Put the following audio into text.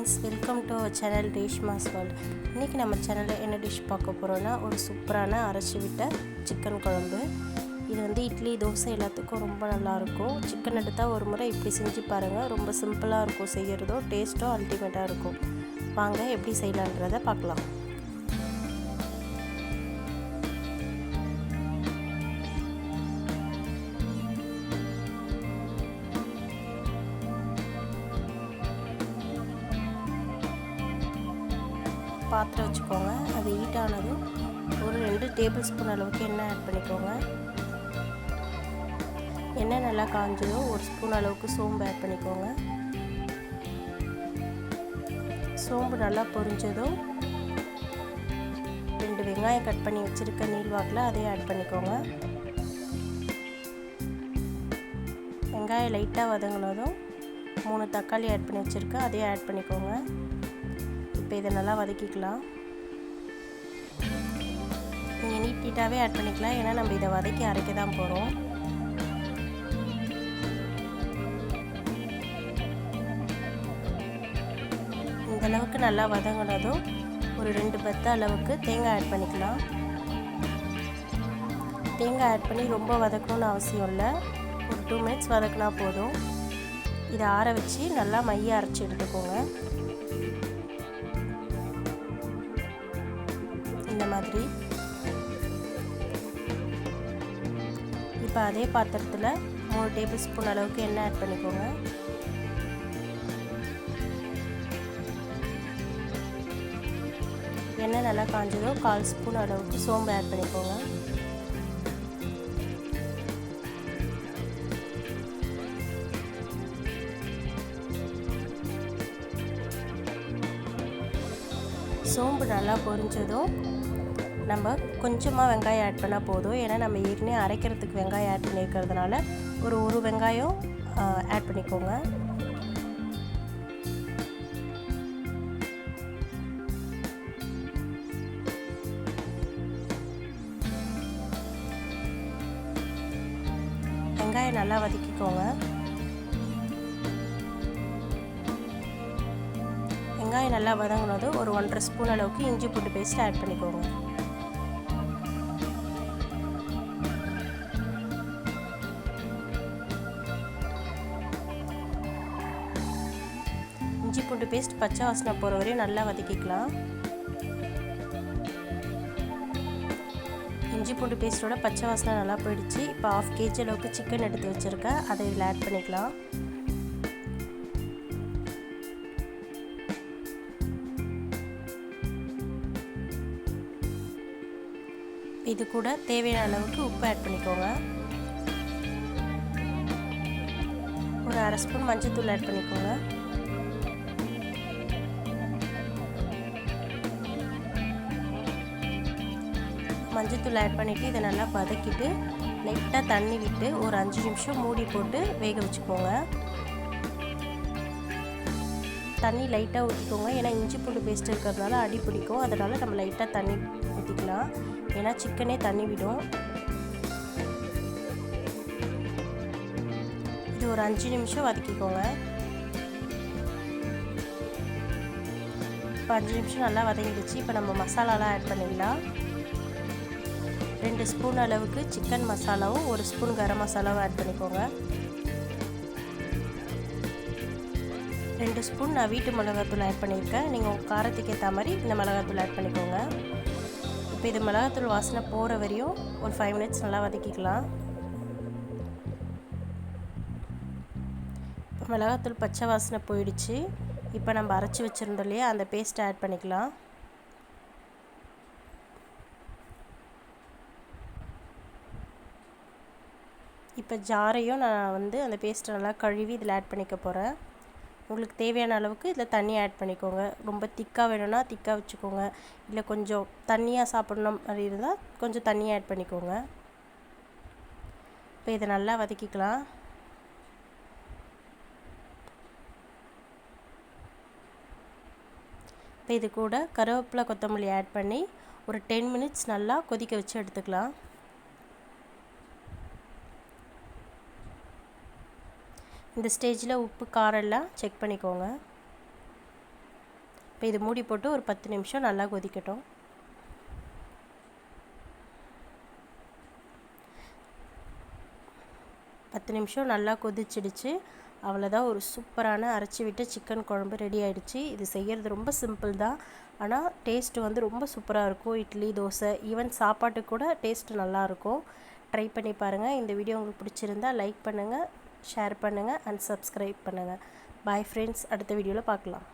Friends welcome to our channel Reshma's world இன்றைக்கி நம்ம சேனலில் என்ன டிஷ் பார்க்க போகிறோன்னா ஒரு சூப்பரான அரைச்சி விட்ட சிக்கன் குழம்பு. இது வந்து இட்லி தோசை எல்லாத்துக்கும் ரொம்ப நல்லாயிருக்கும். சிக்கன் எடுத்தால் ஒரு முறை இப்படி செஞ்சு பாருங்கள் ரொம்ப சிம்பிளாக இருக்கும் செய்கிறதும் டேஸ்ட்டும் அல்டிமேட்டாக இருக்கும். வாங்க எப்படி செய்யலான்றதை பார்க்கலாம். பாத்திரம் வச்சுக்கோங்க. அது ஹீட் ஆனதும் ஒரு ரெண்டு டேபிள் ஸ்பூன் அளவுக்கு எண்ணெய் ஆட் பண்ணிக்கோங்க. எண்ணெய் நல்லா காஞ்சதும் ஒரு ஸ்பூன் அளவுக்கு சோம்பு ஆட் பண்ணிக்கோங்க. சோம்பு நல்லா பொரிஞ்சதும் ரெண்டு வெங்காயம் கட் பண்ணி வச்சுருக்க நீள்வாக்கில் அதையும் ஆட் பண்ணிக்கோங்க. வெங்காயம் லைட்டாக வதங்கினதும் மூணு தக்காளி ஆட் பண்ணி வச்சுருக்கேன் அதையும் ஆட் பண்ணிக்கோங்க. இப்போ இதை நல்லா வதக்கிக்கலாம். நீங்கள் நீட் நீட்டாகவே ஆட் பண்ணிக்கலாம். ஏன்னா நம்ம இதை வதக்கி அரைக்க தான் போகிறோம் இந்தளவுக்கு நல்லா வதங்கினதும் ஒரு ரெண்டு பத்து அளவுக்கு தேங்காய் ஆட் பண்ணிக்கலாம். தேங்காய் ஆட் பண்ணி ரொம்ப வதக்கணும்னு அவசியம் இல்லை. ஒரு டூ மினிட்ஸ் வதக்கினா போதும். இதை ஆற வச்சு நல்லா மைய அரைச்சி எடுத்துக்கோங்க. மாதிரி. இப்போ அதே பாத்திரத்தில் மூணு டேபிள் ஸ்பூன் அளவுக்கு எண்ணெய் ஆட் பண்ணிக்கோங்க. எண்ணெய் நல்லா காஞ்சதும் கால் ஸ்பூன் அளவுக்கு சோம்பு ஆட் பண்ணிக்கோங்க. சோம்பு நல்லா பொரிஞ்சதும் நம்ம கொஞ்சமாக வெங்காயம் ஆட் பண்ணால் போதும். ஏன்னா நம்ம ஏற்கனவே அரைக்கிறதுக்கு வெங்காயம் ஆட் பண்ணியிருக்கிறதுனால ஒரு ஒரு வெங்காயம் ஆட் பண்ணிக்கோங்க. வெங்காயம் நல்லா வதக்கிக்கோங்க. வெங்காயம் நல்லா வதங்கினதும் ஒரு ஒன்றரை ஸ்பூன் அளவுக்கு இஞ்சி பூண்டு பேஸ்ட் ஆட் பண்ணிக்கோங்க. இஞ்சி பூண்டு பேஸ்ட் பச்சை வாசனை போகிற வரையும் நல்லா வதக்கிக்கலாம். இஞ்சி பூண்டு பேஸ்ட்டோட பச்சை வாசனை நல்லா போயிடுச்சு. இப்போ ஆஃப் கேஜி அளவுக்கு சிக்கன் எடுத்து வச்சுருக்கேன். அதை இதில் ஆட் பண்ணிக்கலாம். இது கூட தேவையான அளவுக்கு உப்பு ஆட் பண்ணிக்கோங்க. ஒரு அரை ஸ்பூன் மஞ்சத்தூள் ஆட் பண்ணிக்கோங்க. மஞ்சத்தூள் ஆட் பண்ணிவிட்டு இதை நல்லா வதக்கிட்டு லைட்டாக தண்ணி விட்டு ஒரு அஞ்சு நிமிஷம் மூடி போட்டு வேக வச்சுக்கோங்க. தண்ணி லைட்டாக ஊற்றிக்கோங்க ஏன்னா இஞ்சி பூண்டு பேஸ்ட் இருக்கிறதுனால அடி பிடிக்கும். அதனால் நம்ம லைட்டாக தண்ணி ஊற்றிக்கலாம் ஏன்னா சிக்கனே தண்ணி விடும். இது ஒரு அஞ்சு நிமிஷம் வதக்கிக்கோங்க. இப்போ அஞ்சு நிமிஷம் நல்லா வதங்கிடுச்சு. இப்போ நம்ம மசாலாலாம் ஆட் பண்ணிடலாம். ரெண்டு ஸ்பூன் அளவுக்கு சிக்கன் மசாலாவும் ஒரு ஸ்பூன் கரம் மசாலாவும் ஆட் பண்ணிக்கோங்க. ரெண்டு ஸ்பூன் நான் வீட்டு மிளகாத்தூள் ஆட் பண்ணியிருக்கேன். நீங்கள் உங்கள் காரத்துக்கு ஏற்ற மாதிரி இந்த மிளகாத்தூள் ஆட் பண்ணிக்கோங்க. இப்போ இது மிளகாத்தூள் வாசனை போகிற வரையும் ஒரு ஃபைவ் மினிட்ஸ் நல்லா வதக்கிக்கலாம். இப்போ மிளகாத்தூள் பச்சை வாசனை போயிடுச்சு. இப்போ நம்ம அரைச்சி வச்சுருந்தோம் இல்லையா அந்த பேஸ்ட்டை ஆட் பண்ணிக்கலாம். இப்போ ஜாரையும் நான் வந்து அந்த பேஸ்ட்டை நல்லா கழுவி இதில் ஆட் பண்ணிக்க போகிறேன் உங்களுக்கு தேவையான அளவுக்கு இதில் தண்ணி ஆட் பண்ணிக்கோங்க. ரொம்ப திக்காக வேணும்னா திக்காக வச்சுக்கோங்க. இல்லை கொஞ்சம் தண்ணியாக சாப்பிட்ணும் மாதிரி இருந்தால் கொஞ்சம் தண்ணி ஆட் பண்ணிக்கோங்க. இப்போ இதை நல்லா வதக்கிக்கலாம். இப்போ இது கூட கருவேப்பிலை கொத்தமல்லி ஆட் பண்ணி ஒரு டென் மினிட்ஸ் நல்லா கொதிக்க வச்சு எடுத்துக்கலாம். இந்த ஸ்டேஜில் உப்பு காரம் எல்லாம் செக் பண்ணிக்கோங்க. இப்போ இது மூடி போட்டு ஒரு பத்து நிமிஷம் நல்லா கொதிக்கட்டும். பத்து நிமிஷம் நல்லா கொதிச்சிடுச்சு. அவ்வளோதான் ஒரு சூப்பரான அரைச்சி விட்டு சிக்கன் குழம்பு ரெடி ஆகிடுச்சு இது செய்கிறது ரொம்ப சிம்பிள் தான். ஆனால் டேஸ்ட்டு வந்து ரொம்ப சூப்பராக இருக்கும். இட்லி தோசை ஈவன் சாப்பாட்டுக்கு கூட டேஸ்ட்டு நல்லாயிருக்கும் ட்ரை பண்ணி பாருங்கள் இந்த வீடியோ உங்களுக்கு பிடிச்சிருந்தா லைக் பண்ணுங்கள் ஷேர் பண்ணுங்கள் அண்ட் சப்ஸ்கிரைப் பண்ணுங்கள் பாய் ஃப்ரெண்ட்ஸ் அடுத்த வீடியோவில் பார்க்கலாம்.